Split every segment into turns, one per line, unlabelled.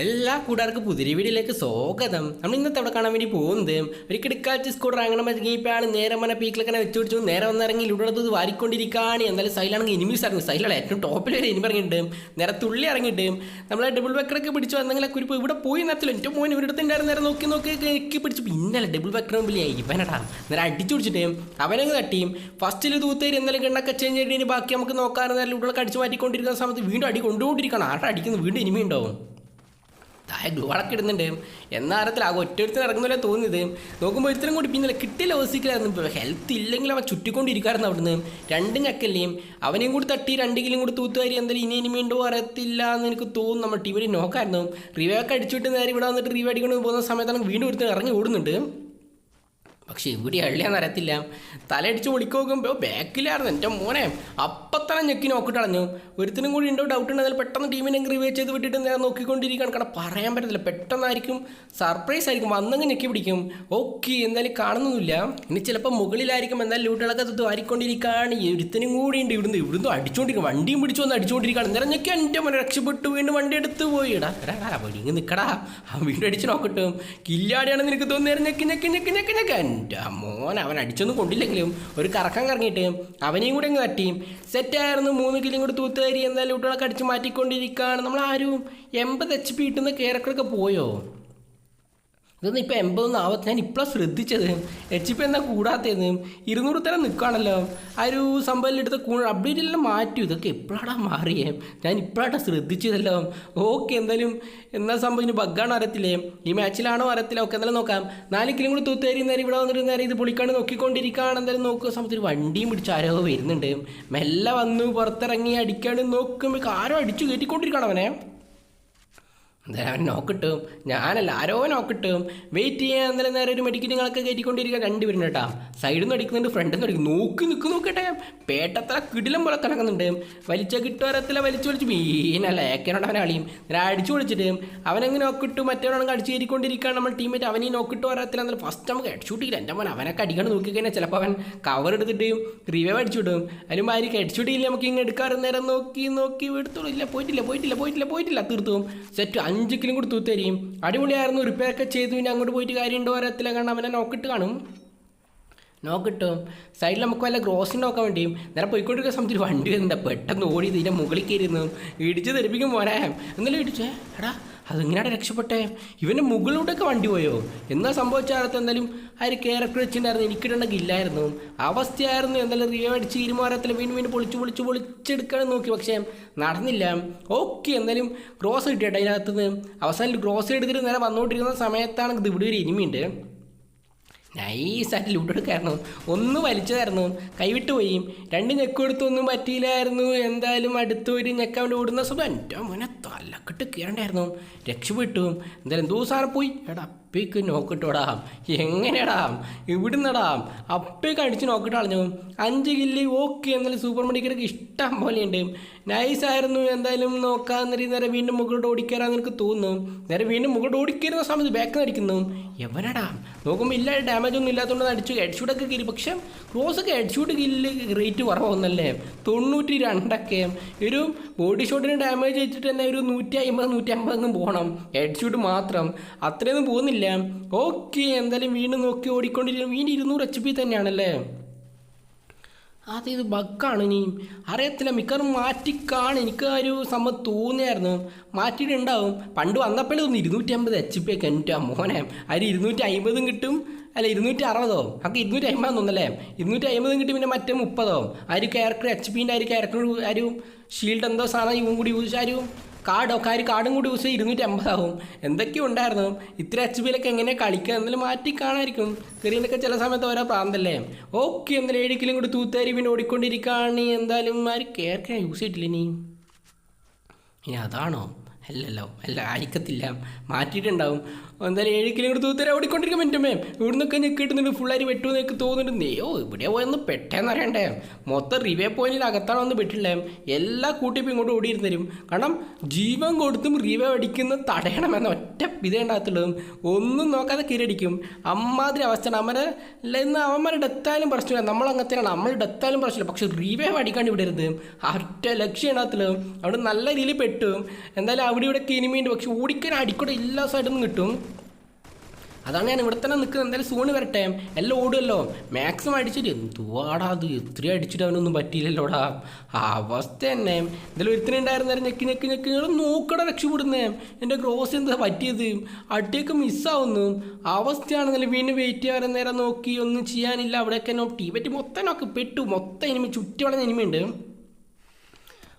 എല്ലാ കൂട്ടുകാർക്കും പുതിരി വീടിലേക്ക് സ്വാഗതം. നമ്മൾ ഇന്നത്തെ അവിടെ കാണാൻ വേണ്ടി പോകുന്നത് ഒരു കിടക്കാച്ച് സ്കൂട്ടർ അങ്ങനെ മതിങ്ങിയപ്പോഴാണ് നേരെ മന പീക്കിലൊക്കെ വെച്ച് പിടിച്ചു നേരെ വന്നിറങ്ങി ഇവിടെ വാരിക്കൊണ്ടിരിക്കുകയാണ്. എന്തായാലും സൈലാണെങ്കിൽ ഇനിമീസ് ഇറങ്ങി സൈലാണ് ഏറ്റവും ടോപ്പിൽ വരെ ഇനി ഇറങ്ങിയിട്ട് നേരെ തുള്ളി ഇറങ്ങിയിട്ട് നമ്മളെ ഡബിൾ വെക്കറൊക്കെ പിടിച്ചു എന്തെങ്കിലും കുരിപ്പ് ഇവിടെ പോയി നിർത്തില്ല. എന്റെ മോൻ ഇവിടെ ഉണ്ടായിരുന്നു. നേരെ നോക്കി നോക്കി എനിക്ക് പിടിച്ചു. പിന്നല്ല ഡബിൾ വെക്കർ മുമ്പിൽ ഇവനടാ. നേരെ അടിച്ചു പിടിച്ചിട്ട് അവനങ്ങ് തട്ടിയും ഫസ്റ്റിൽ തൂത്തേരി എന്നാലും കണ്ണൊക്കെ ചേഞ്ച് ചെയ്തിട്ട് ബാക്കി നമുക്ക് നോക്കാറുണ്ട് ഇവിടെ അടിച്ചു മാറ്റിക്കൊണ്ടിരിക്കുന്ന സമയത്ത് വീണ്ടും അടി കൊണ്ടുകൊണ്ടിരിക്കണം ആരുടെ അടിക്കുന്നത് വീണ്ടും ഇനിമി ഉണ്ടാവും. താഴെ ഗ്ലൂളൊക്കെ ഇടുന്നുണ്ട് എന്നാരത്തിൽ ആ ഒറ്റൊരുത്തിന് ഇറങ്ങുന്നില്ല തോന്നിയത്? നോക്കുമ്പോൾ ഇത്രയും കൂടി പിന്നെ കിട്ടില്ല ഓസിക്കലായിരുന്നു ഹെൽത്ത് ഇല്ലെങ്കിൽ അവൻ ചുറ്റിക്കൊണ്ടിരിക്കായിരുന്നു അവിടുന്ന്. രണ്ട് ഞക്കല്ലേയും അവനെയും കൂടി തട്ടി രണ്ട് കിലും കൂടി തൂത്തുകാരി എന്തായാലും ഇനി ഇനി വീണ്ടും അറിയത്തില്ല എന്ന് എനിക്ക് തോന്നുന്നു. നമ്മുടെ വി നോക്കായിരുന്നു. റിവയൊക്കെ അടിച്ചിട്ട് നേരെ ഇവിടെ വന്നിട്ട് റിവേ അടിക്കൊണ്ട് പോകുന്ന സമയത്താണ് വീണ്ടും ഒരുത്തൻ ഇറങ്ങി ഓടുന്നുണ്ട്. പക്ഷെ ഇവിടെ അള്ളിയാന്ന് അറിയത്തില്ല. തലയടിച്ച് പൊളിക്ക് നോക്കുമ്പോൾ ബാക്കിലായിരുന്നു എന്റെ മോനെ. അപ്പത്തന്നെ ഞെക്കി നോക്കിട്ട് അളഞ്ഞു. ഒരുത്തിനും കൂടി ഉണ്ടോ ഡൗട്ട് ഉണ്ടെങ്കിൽ പെട്ടെന്ന് ടീമിനെ റിവേ ചെയ്ത് വിട്ടിട്ട് നേരെ നോക്കിക്കൊണ്ടിരിക്കുകയാണ്. കാരണം പറയാൻ പറ്റത്തില്ല. പെട്ടെന്നായിരിക്കും സർപ്രൈസ് ആയിരിക്കും. വന്നങ്ങ് ഞെക്കി പിടിക്കും. ഓക്കെ എന്തായാലും കാണുന്നൊന്നുമില്ല. ഇനി ചിലപ്പോൾ മുകളിലായിരിക്കും. എന്തായാലും ലൂട്ടുകളൊക്കെ തൊട്ട് വാരിക്കൊണ്ടിരിക്കുകയാണ്. ഒരുത്തിനും കൂടി ഉണ്ട്. ഇവിടുന്ന് ഇവിടുന്ന് അടിച്ചുകൊണ്ടിരിക്കും വണ്ടിയും പിടിച്ചു വന്ന് അടിച്ചുകൊണ്ടിരിക്കുകയാണ് നേരെ ഞെക്കി എന്റെ മോനെ രക്ഷപ്പെട്ടു. വീണ്ടും വണ്ടി എടുത്ത് പോയി. ഇടാ എടാ വീണ്ടും അടിച്ച് നോക്കട്ടും. കില്ലാടിയാണെന്ന് നിനക്ക് തോന്നുന്നേരം ഞെക്കി ഞെക്കി ഞെക്കി ഞെക്കി ഞെക്കി. എന്റെ മോൻ അവൻ അടിച്ചൊന്നും കൊണ്ടില്ലെങ്കിലും ഒരു കറക്കം കറങ്ങിയിട്ട് അവനെയും കൂടെ അങ്ങ് തട്ടിയും സെറ്റായിരുന്നു മൂന്ന് കിലും കൂടി തൂത്തുകാരി എന്തായാലും കുട്ടികളൊക്കെ അടിച്ച് മാറ്റിക്കൊണ്ടിരിക്കുകയാണ്. നമ്മൾ ആരും എൺപത് എച്ച് പി കിട്ടുന്ന കേരക്കളൊക്കെ പോയോ? ഇതൊന്നും ഇപ്പം എൺപതൊന്നും ആവത്ത് ഞാൻ ഇപ്പോഴാണ് ശ്രദ്ധിച്ചത്. എച്ച് പി എന്താ കൂടാത്തേന്ന് ഇരുന്നൂറ് തരം നിൽക്കുകയാണല്ലോ ആ ഒരു സംഭവം എടുത്ത കൂ അപ്ഡേറ്റിലെല്ലാം മാറ്റും. ഇതൊക്കെ എപ്പോഴാടാ മാറിയേ? ഞാൻ ഇപ്പോഴാട്ടാ ശ്രദ്ധിച്ചതല്ലോ. ഓക്കെ എന്തായാലും എന്നാ സംഭവം? ഇനി ബഗ്ഗാണോ അറിയത്തില്ലേ ഈ മാച്ചിലാണോ അറിയത്തില്ല ഒക്കെ എന്തായാലും നോക്കാം. നാല് കിലോ കൂടി തൂത്തേരി നേരം ഇവിടെ വന്നിട്ട് നേരം ഇത് പൊളിക്കാണ്ട് നോക്കിക്കൊണ്ടിരിക്കുകയാണ്. എന്തായാലും നോക്കുക സമയത്ത് ഒരു വണ്ടിയും പിടിച്ച് ആരോ വരുന്നുണ്ട്. മെല്ലെ വന്നു പുറത്തിറങ്ങി അടിക്കാണ്ട് നോക്കുമ്പോൾ ആരോ അടിച്ചു കയറ്റിക്കൊണ്ടിരിക്കണം അവനെ. എന്തായാലും അവൻ നോക്കിട്ടും ഞാനല്ല ആരോ നോക്കിട്ടും വെയിറ്റ് ചെയ്യാൻ അന്നേരം നേരെ ഒരു മെഡിക്കറ്റുകളൊക്കെ കയറ്റിക്കൊണ്ടിരിക്കുക രണ്ടുപേരും കേട്ടാ. സൈഡിൽ നിന്ന് അടിക്കുന്നുണ്ട് ഫ്രണ്ടിൽ നിന്ന് അടിക്കും നോക്കി നിൽക്ക് നോക്കട്ടെ. പേട്ടത്ര കിടിലം പോലെ കിടക്കുന്നുണ്ട് വലിച്ച കിട്ടുവരത്തില്ല വലിച്ചു വലിച്ച് മീനല്ല ഏക്കനോട് അവനെ കളിയും നേരെ അടിച്ചു വിളിച്ചിട്ട് അവനെങ്ങനെ നോക്കിട്ടു മറ്റവനാണെങ്കിൽ അടിച്ചു കയറ്റിക്കൊണ്ടിരിക്കുകയാണ് നമ്മൾ ടീമേറ്റ് അവനീ നോക്കിട്ട് വരത്തില്ല എന്നാൽ ഫസ്റ്റ് നമുക്ക് ഹെഡ് ഷൂട്ട് ചെയ്യില്ല എന്റെ മോൻ അവനൊക്കെ അടിക്കാണ്ട് നോക്കിക്കഴിഞ്ഞാൽ ചിലപ്പോൾ അവൻ കവർ എടുത്തിട്ട് റിവൈവ് അടിച്ചു വിടും. അതിലും ആയിരിക്കും ഹെഡ് ഷൂട്ട് ചെയ്യില്ല നമുക്ക് ഇങ്ങനെ എടുക്കാറ് നേരം നോക്കി നോക്കി എടുത്തോളൂ ഇല്ല പോയിട്ടില്ല പോയിട്ടില്ല പോയിട്ടില്ല പോയിട്ടില്ല തീർത്തും. സെറ്റ് അഞ്ച് കിലും കൂടി തൂത്തരിയും അടിപൊളിയായിരുന്നു. റിപ്പയർ ഒക്കെ ചെയ്തു. ഇനി അങ്ങോട്ട് പോയിട്ട് കാര്യം ഉണ്ടോ വരത്തില്ല കാരണം അവനെ നോക്കിട്ട് കാണും. നോക്കിട്ടും സൈഡിൽ നമുക്ക് വല്ല ഗ്രോസിന്റെ നോക്കാൻ വേണ്ടിയും നേരെ പോയിക്കൊണ്ടിരിക്കുന്ന സമയത്ത് ഒരു വണ്ടി വരുന്നുണ്ട്. പെട്ടെന്ന് ഓടി ഇതിന്റെ മുകളിൽ കയറിയിരുന്നു. ഇടിച്ച് തെറിപ്പിക്കും പോരാ എന്നാലും ഇടിച്ചേ? എടാ അതെങ്ങനെയാണ് രക്ഷപ്പെട്ടെ? ഇവന്റെ മുകളിലൂടെയൊക്കെ വണ്ടി പോയോ? എന്നാ സംഭവിച്ചാലത്ത് എന്തായാലും ആ ഒരു ക്യാരക്ടർ വെച്ചിട്ടുണ്ടായിരുന്നു. എനിക്കിടണ്ടെങ്കിൽ ഇല്ലായിരുന്നു. അവസ്ഥയായിരുന്നു. എന്തായാലും റിയോ അടിച്ച് ഇരുമാരത്തിൽ വീണ്ടും വീണ്ടും പൊളിച്ച് പൊളിച്ച് പൊളിച്ചെടുക്കാൻ നോക്കി. പക്ഷേ നടന്നില്ല. ഓക്കെ എന്തായാലും ഗ്രോസ് കിട്ടിയട്ടെ അതിനകത്തുനിന്ന് അവസാനം ഗ്രോസ് എടുത്തിട്ട് നേരെ വന്നുകൊണ്ടിരിക്കുന്ന സമയത്താണ് ഇത് ഇവിടെ ഒരു ഇനിമിയുണ്ട്. നൈസായിട്ട് ലൂട്ടെടുക്കായിരുന്നു ഒന്ന് വലിച്ചതായിരുന്നു. കൈവിട്ട് പോയി. രണ്ട് ഞെക്ക് കൊടുത്തൊന്നും പറ്റിയില്ലായിരുന്നു. എന്തായാലും അടുത്തൊരു ഒരു അവന്റെ ഓടുന്ന സ്വന്തം എന്റെ മോനെ തലക്കെട്ട് കയറണ്ടായിരുന്നു രക്ഷപ്പെട്ടു. എന്തായാലും എന്തോ സാറെ പോയി. എടാ അപ്പേക്ക് നോക്കിട്ടോടാം. എങ്ങനെയാടാ ഇവിടുന്നടാം. അപ്പേക്ക് അടിച്ച് നോക്കിട്ട് അളഞ്ഞു അഞ്ച് കില്ലി ഓക്കെ എന്നാലും സൂപ്പർ മെഡിക്കലൊക്കെ ഇഷ്ടം പോലെയുണ്ട്. നൈസായിരുന്നു എന്തായാലും നോക്കാൻ നേരെ വീണ്ടും മുകളിലോട്ട് ഓടിക്കയറാന്ന് എനിക്ക് തോന്നുന്നു. നേരെ വീണ്ടും മുകളിലോട്ട് ഓടിക്കയറുന്ന സമയത്ത് നിന്ന് അടിക്കുന്നു. എവനടാ? നോക്കുമ്പോൾ ഇല്ല ഡാമേജ് ഒന്നും ഇല്ലാത്തതുകൊണ്ട് അടിച്ചു. ഹെഡ്ഷൂട്ടൊക്കെ കീറി. പക്ഷേ ക്ലോസൊക്കെ ഹെഡ്ഷൂട്ട് കില്ല് റേറ്റ് കുറവൊന്നല്ലേ? തൊണ്ണൂറ്റി രണ്ടൊക്കെ ഒരു ബോഡി ഷോട്ടിന് ഡാമേജ് വെച്ചിട്ട് തന്നെ ഒരു നൂറ്റി അമ്പത് നൂറ്റി അമ്പതെന്നും പോകണം ഹെഡ്ഷൂട്ട് മാത്രം. അത്രയൊന്നും പോകുന്നില്ല. ഓക്കെ എന്തായാലും വീണ്ടും നോക്കി ഓടിക്കൊണ്ടിരിക്കും വീണ്ടും ഇരുന്നൂറ് എച്ച് പി തന്നെയാണല്ലേ? അത് ഇത് ബക്കാണ് ഇനി? അറിയത്തില്ല മിക്കവാറും മാറ്റിക്കാണ്. എനിക്ക് ആ ഒരു സംഭവം തോന്നിയായിരുന്നു. മാറ്റിയിട്ടുണ്ടാവും. പണ്ട് വന്നപ്പോഴേ ഒന്ന് ഇരുന്നൂറ്റി അമ്പത് എച്ച് പി ഒക്കെ എന്റെ മോനെ. അതിൽ ഇരുന്നൂറ്റി അമ്പതും കിട്ടും. അല്ല ഇരുന്നൂറ്റി അറുപതോ അത് ഇരുന്നൂറ്റി അമ്പത് തോന്നല്ലേ ഇരുന്നൂറ്റി അമ്പതും കിട്ടും പിന്നെ മറ്റേ മുപ്പതോ? ആ ഒരു ക്യാരക്ടർ എച്ച് പിന്റെ ആ ഒരു ക്യാരക്ടർ ആ ഒരു ഷീൽഡ് എന്തോ സാധനം ഇവൻ കൂടി യൂസ് ആ ഒരു കാർഡോ കാര്യം കാർഡും കൂടി യൂസ് ചെയ്ത് ഇരുന്നൂറ്റി അമ്പതാവും എന്തൊക്കെയോ ഉണ്ടായിരുന്നു. ഇത്ര എച്ച് ബിയിലൊക്കെ എങ്ങനെ കളിക്കുക എന്നാലും മാറ്റി കാണായിരിക്കും. കറിയിലൊക്കെ ചില സമയത്ത് ഓരോ പ്രാന്തല്ലേ. ഓക്കെ എന്നാലും ഏഴ് കിലും കൂടി തൂത്തേരി പിന്നെ ഓടിക്കൊണ്ടിരിക്കുകയാണ്. എന്തായാലും ആര് കേൾക്കാൻ യൂസ് ചെയ്തിട്ടില്ല ഇനി. ഇനി അതാണോ? അല്ലല്ലോ അല്ല അയക്കത്തില്ല. മാറ്റിയിട്ടുണ്ടാവും. എന്തായാലും ഏഴ് കിലോമീറ്റർ തൂത്തര ഓടിക്കൊണ്ടിരിക്കും എന്റെ ഇവിടെ ഇവിടുന്നൊക്കെ ഞാൻ കിട്ടുന്നുണ്ട് ഫുള്ളാരി വെട്ടുമെന്ന് എനിക്ക് തോന്നുന്നുണ്ട്. നെയ്യോ ഇവിടെ പോയെന്ന് പെട്ടെന്ന് അറിയണ്ടേ. മൊത്തം റിവേ പോയിന്റിൽ അകത്താണ് ഒന്ന് പെട്ടില്ലേ എല്ലാ കൂട്ടിയും ഇങ്ങോട്ട് ഓടിയിരുന്നു തരും. കാരണം ജീവൻ കൊടുത്തും റിവേ അടിക്കുന്ന തടയണമെന്ന ഒറ്റ ഇതേ ഉണ്ടാകത്തുള്ളതും ഒന്നും നോക്കാതെ കീരടിക്കും അമ്മാതിരി അവസ്ഥയാണ്. അവരെ ഇന്ന് അവന്മാരെ ഡെത്തായാലും പ്രശ്നമില്ല. നമ്മൾ അങ്ങനത്തെയാണ് നമ്മൾ ഡെത്തായാലും പ്രശ്നമില്ല. പക്ഷെ റിവേ അടിക്കാണ്ട് ഇവിടെ ഇരുന്ന് ഒറ്റ ലക്ഷ്യം ഉണ്ടാകത്തുള്ളതും അവിടെ നല്ല രീതിയിൽ പെട്ടും. എന്തായാലും അവിടെ അവിടെ ഇവിടെ കിനിമിയുണ്ട് പക്ഷെ ഓടിക്കാൻ അടിക്കൂടെ എല്ലാ സൈഡിൽ നിന്നും കിട്ടും. അതാണ് ഞാൻ ഇവിടെ തന്നെ നിൽക്കുന്നത്. എന്തായാലും സൂണ് വരട്ടെ. എല്ലാം ഓടുമല്ലോ മാക്സിമം അടിച്ചിട്ട് എന്തുവാടാ അത്? ഇത്രയും അടിച്ചിട്ട് അവനൊന്നും പറ്റിയില്ലല്ലോടാ. അവസ്ഥ തന്നെ. എന്തായാലും ഒരുത്തനുണ്ടായിരുന്നേരം ഞെക്കി ഞെക്കി ഞെക്കി. നോക്കട നോക്കടാ രക്ഷപ്പെടുന്നേ. എന്റെ ഗ്രോസ് എന്താ പറ്റിയത്? അടിയൊക്കെ മിസ്സാവുന്നു അവസ്ഥയാണെന്നല്ലേ വീണ്ടും വെയിറ്റ് ചെയ്യാൻ നേരം നോക്കി. ഒന്നും ചെയ്യാനില്ല. അവിടെയൊക്കെ നോക്കി പറ്റി മൊത്തം നോക്കി പെട്ടു മൊത്തം ഇനിമി ചുറ്റി വളഞ്ഞ ഇനിമയുണ്ട്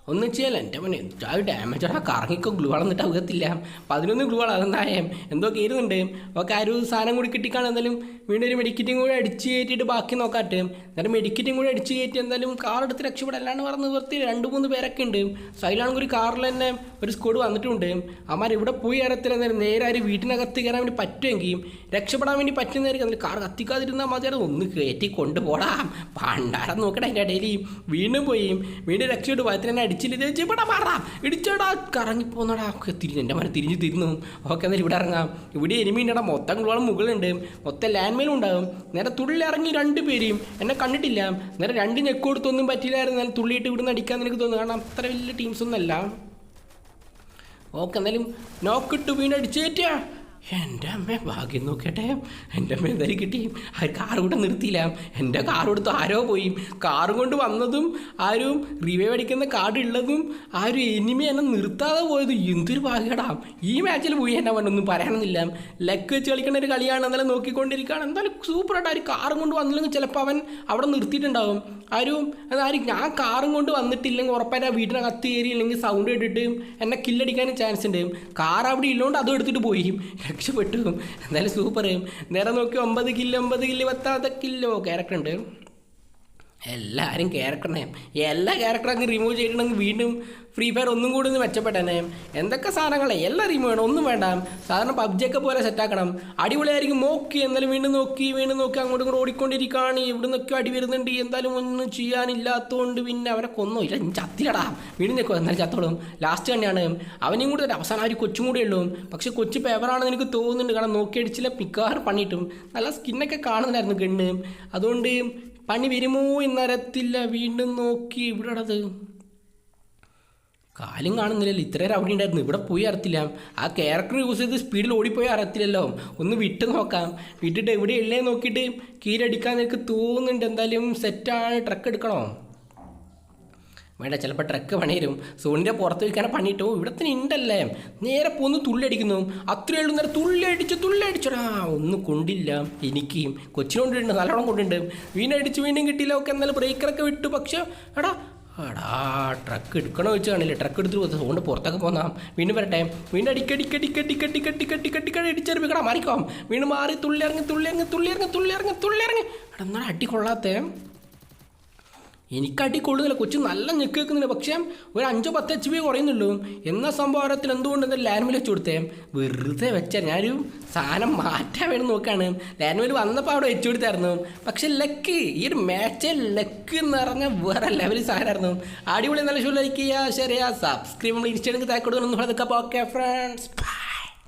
ഒന്നും ചെയ്യല്ല. എന്റെ മോനെ ആ ഡാമേജ് ആ കറങ്ങിക്കോ ഗ്ലൂ വളർന്നിട്ട് അകത്തില്ല. പതിനൊന്ന് ഗ്ലൂ വളർന്നായം എന്തോ കയറുന്നുണ്ട് ഒക്കെ ആ ഒരു സാധനം കൂടി കിട്ടിക്കാണ് എന്തായാലും വീണ്ടും ഒരു മെഡിക്കറ്റും കൂടി അടിച്ച് കയറ്റിയിട്ട് ബാക്കി നോക്കാട്ടെ. എന്നാലും മെഡിക്കറ്റും കൂടി അടിച്ച് കയറ്റി എന്തായാലും കാർ എടുത്ത് രക്ഷപ്പെടാൻ അല്ലാണ്ട് പറഞ്ഞ് നിർത്തി രണ്ട് മൂന്ന് പേരൊക്കെ ഉണ്ട്. സൈലാണെങ്കിൽ ഒരു കാറിൽ തന്നെ ഒരു സ്കോഡ് വന്നിട്ടുണ്ട്. അമാർ ഇവിടെ പോയി ഇറത്തില്ല നേരം നേരെ ഒരു വീട്ടിനകത്ത് കയറാൻ വേണ്ടി പറ്റുമെങ്കിൽ രക്ഷപ്പെടാൻ വേണ്ടി പറ്റുന്നതായിരിക്കും. അതിൽ കാർ കത്തിക്കാതിരുന്നാൽ മതി. അത് ഒന്ന് കയറ്റി കൊണ്ടുപോടാം. പണ്ടാരം നോക്കട്ടെ അതിന്റെ ഇടയിൽ വീണ്ടും പോയി. വീണ്ടും രക്ഷപ്പെട്ട് തന്നെ അടിച്ചില്ല ഇവിടെ മാറാം ഇടിച്ചോടാ. കറങ്ങിപ്പോന്നടാ. തിരിഞ്ഞ് എന്റെ മരം തിരിഞ്ഞ് തിരിഞ്ഞു. ഓക്കെ എന്നാലും ഇവിടെ ഇറങ്ങാം ഇവിടെ എനിമീണ്ടടാ മൊത്തം ഗ്ലോളം മുകളിലുണ്ട്. മൊത്തം ലാൻഡ് മെയിലും ഉണ്ടാകും. നേരെ തുള്ളി ഇറങ്ങി രണ്ട് പേരെയും എന്നെ കണ്ടിട്ടില്ല. നേരെ രണ്ട് ഞെക്ക് കൊടുത്തൊന്നും പറ്റില്ലായിരുന്നു. എന്നാലും തുള്ളിയിട്ട് ഇവിടുന്ന് അടിക്കാൻ എനിക്ക് തോന്നുന്നു. കാരണം അത്ര വലിയ ടീംസ് ഒന്നല്ല ഓക്കെ എന്നാലും നോക്കിട്ട് വീണ്ടും അടിച്ചേറ്റാ. എന്റെ അമ്മ ഭാഗ്യം നോക്കട്ടെ. എന്റെ അമ്മ എന്തായാലും കിട്ടി. ആ കാർ കൂടെ നിർത്തിയില്ല. എന്റെ കാർ കൊടുത്ത് ആരോ പോയി. കാറും കൊണ്ട് വന്നതും ആരും റിവൈവ് അടിക്കുന്ന കാർഡ് ഉള്ളതും ആ ഒരു എനിമി എന്നെ നിർത്താതെ പോയത്. എന്തൊരു ഭാഗ്യടാ. ഈ മാച്ചിൽ പോയി എന്നെ ഒന്നും പറയാനൊന്നുമില്ല. ലക്ക് വെച്ച് കളിക്കുന്ന ഒരു കളിയാണ് എന്നാലും നോക്കിക്കൊണ്ടിരിക്കുകയാണ്. എന്തായാലും സൂപ്പറായിട്ട് ആ ഒരു കാറും കൊണ്ട് വന്നില്ലെങ്കിൽ ചിലപ്പോൾ അവൻ അവിടെ നിർത്തിയിട്ടുണ്ടാവും. ആരും അതാരും ഞാൻ കാറും കൊണ്ട് വന്നിട്ടില്ലെങ്കിൽ ഉറപ്പായിട്ട് ആ വീട്ടിനകത്ത് കയറി ഇല്ലെങ്കിൽ സൗണ്ട് കേട്ടിട്ട് എന്നെ കില്ലടിക്കാനും ചാൻസ് ഉണ്ട്. കാർ അവിടെ ഇല്ലോണ്ട് അതും എടുത്തിട്ട് പോയി. രക്ഷപ്പെട്ടു. എന്തായാലും സൂപ്പർ നേരെ നോക്കി ഒമ്പത് കില്ലോ ഒമ്പത് കില്ലോ പത്താമത്തെ കില്ലോ ക്യാരക്ടർ ഉണ്ട്. എല്ലാവരും ക്യാരക്ടറിനെയും എല്ലാ ക്യാരക്ടറും അങ്ങ് റിമൂവ് ചെയ്തിട്ടുണ്ടെങ്കിൽ വീണ്ടും ഫ്രീ ഫയർ ഒന്നും കൂടി ഒന്ന് മെച്ചപ്പെട്ടനെ. എന്തൊക്കെ സാധനങ്ങളെ? എല്ലാം റിമൂവ് ചെയ്യണം. ഒന്നും വേണ്ട. സാധാരണ പബ്ജിയൊക്കെ പോലെ സെറ്റാക്കണം അടിപൊളിയായിരിക്കും. നോക്കി. എന്തായാലും വീണ്ടും നോക്കി വീണ്ടും നോക്കി അങ്ങോട്ടും ഇങ്ങോട്ടും ഓടിക്കൊണ്ടിരിക്കുകയാണ്. ഇവിടെ നിന്നൊക്കെ അടി വരുന്നുണ്ട്. എന്തായാലും ഒന്നും ചെയ്യാനില്ലാത്തതുകൊണ്ട് പിന്നെ അവരെ കൊന്നോ. ഇല്ല ചത്തിലടാ വീണ്ടും നിൽക്കും എന്നാലും ചത്തോളും. ലാസ്റ്റ് തന്നെയാണ് അവനെയും കൂടി ഒരു അവസാനം അവർ കൊച്ചും കൂടെ ഉള്ളൂ. പക്ഷെ കൊച്ചു പേപ്പറാണെന്ന് എനിക്ക് തോന്നുന്നുണ്ട്. കാരണം നോക്കി അടിച്ചില്ല മിക്കവാറും പണിയിട്ടും. നല്ല സ്കിന്നൊക്കെ കാണുന്നുണ്ടായിരുന്നു ഗണ്ണ്. അതുകൊണ്ട് പണി വരുമോ എന്നറിയത്തില്ല വീണ്ടും നോക്കി. ഇവിടെ ഇടത് കാലും കാണുന്നില്ലല്ലോ. ഇത്രയും അവിടെ ഉണ്ടായിരുന്നു ഇവിടെ പോയി അറത്തില്ല. ആ ക്യാരക്ടർ യൂസ് ചെയ്ത് സ്പീഡിൽ ഓടിപ്പോയി അറത്തില്ലല്ലോ. ഒന്ന് വിട്ട് നോക്കാം. വിട്ടിട്ട് എവിടെ ഉള്ളേ നോക്കിയിട്ട് കീരടിക്കാൻ എനിക്ക് തോന്നുന്നുണ്ട്. എന്തായാലും സെറ്റാണ് ട്രക്ക് എടുക്കണോ? വേണ്ട ചിലപ്പോൾ ട്രക്ക് പണിയരും സോണിന്റെ പുറത്ത് വയ്ക്കാനെ പണിയിട്ടു ഇവിടെ തന്നെ ഉണ്ടല്ലേ നേരെ പോന്ന് തുള്ളി അടിക്കുന്നു അത്രയേ ഉള്ളൂ നേരെ തുള്ളി അടിച്ച് തുള്ളി അടിച്ചടാ ഒന്നും കൊണ്ടില്ല. എനിക്ക് കൊച്ചിനോണ്ടുണ്ട് നല്ലോണം കൊണ്ടുണ്ട് വീണ്ടും അടിച്ച് വീണ്ടും കിട്ടിയില്ല. ഒക്കെ എന്നാലും ബ്രേക്കറൊക്കെ വിട്ടു. പക്ഷേ എടാ എടാ ട്രക്ക് എടുക്കണോ വെച്ച് കാണില്ലേ? ട്രക്ക് എടുത്തിട്ട് പോകുന്നത് സോണ്ട് പുറത്തൊക്കെ പോന്നാം. വീണ്ടും വരട്ടെ. വീണ്ടും കടി അടിച്ചെറിപ്പിക്കടാ മാറിക്കോം വീണ്ടും മാറി തുള്ളി ഇറങ്ങി തുള്ളി ഇറങ്ങി തുള്ളി ഇറങ്ങി തുള്ളി ഇറങ്ങി തുള്ളി ഇറങ്ങി എടാ എന്നാലും അടി കൊള്ളാത്തേ എനിക്ക് അടി കൊള്ളുന്നില്ല കൊച്ചു നല്ല ഞെക്ക് വെക്കുന്നില്ല പക്ഷേ ഒരു അഞ്ചോ പത്ത് എച്ച് പി കുറയുന്നുള്ളൂ. എന്ന സംഭവത്തിൽ എന്തുകൊണ്ട് എന്താ ലാൻഡ്മിൽ വെച്ച് കൊടുത്തേ? വെറുതെ വെച്ചാൽ ഞാനൊരു സാധനം മാറ്റാൻ വേണ്ടി നോക്കുകയാണ് ലാൻഡ്മിൽ വന്നപ്പോൾ അവിടെ വെച്ച് കൊടുത്തായിരുന്നു. പക്ഷെ ലക്ക് ഈ ഒരു മാച്ച് ലക്ക് എന്ന് പറഞ്ഞാൽ വേറെ ലെവൽ സാധനമായിരുന്നു. അടിപൊളി നല്ല ഷോ ലൈക്ക് ചെയ്യുക ശരിയാ സബ്സ്ക്രൈബ് നമ്മൾ ഇൻസ്റ്റാഗ്രാമിൽ താക്കോട്ട് ഓക്കെ ഫ്രണ്ട്സ്